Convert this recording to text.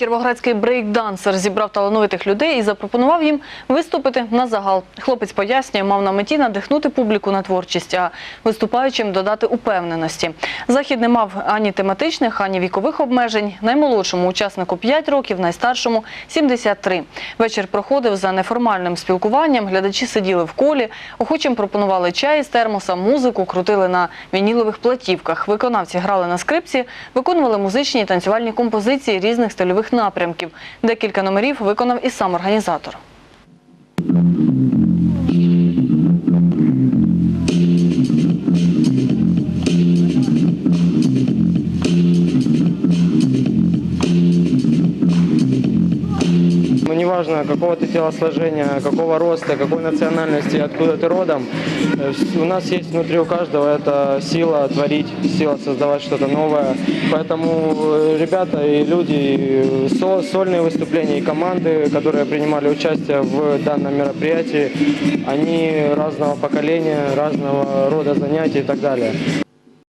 Кіровоградський брейкдансер зібрав талановитих людей і запропонував їм виступити на загал. Хлопець пояснює, мав на меті надихнути публіку на творчість, а виступаючим додати упевненості. Захід не мав ані тематичних, ані вікових обмежень. Наймолодшому учаснику 5 років, найстаршому 73. Вечір проходив за неформальним спілкуванням. Глядачі сиділи в колі, охочим пропонували чай з термоса, музику, крутили на вінілових платівках. Виконавці грали на скрипці, виконували музичні і танцювальні композиції різних стильових напрямків. Декілька номерів виконав і сам організатор. Ну, неважно, какого ты телосложения, какого роста, какой национальности, откуда ты родом, э, у нас есть внутри у каждого эта сила творить, сила создавать что-то новое. Поэтому э, ребята и люди, и со- сольные выступления, и команды, которые принимали участие в данном мероприятии, они разного поколения, разного рода занятий и так далее.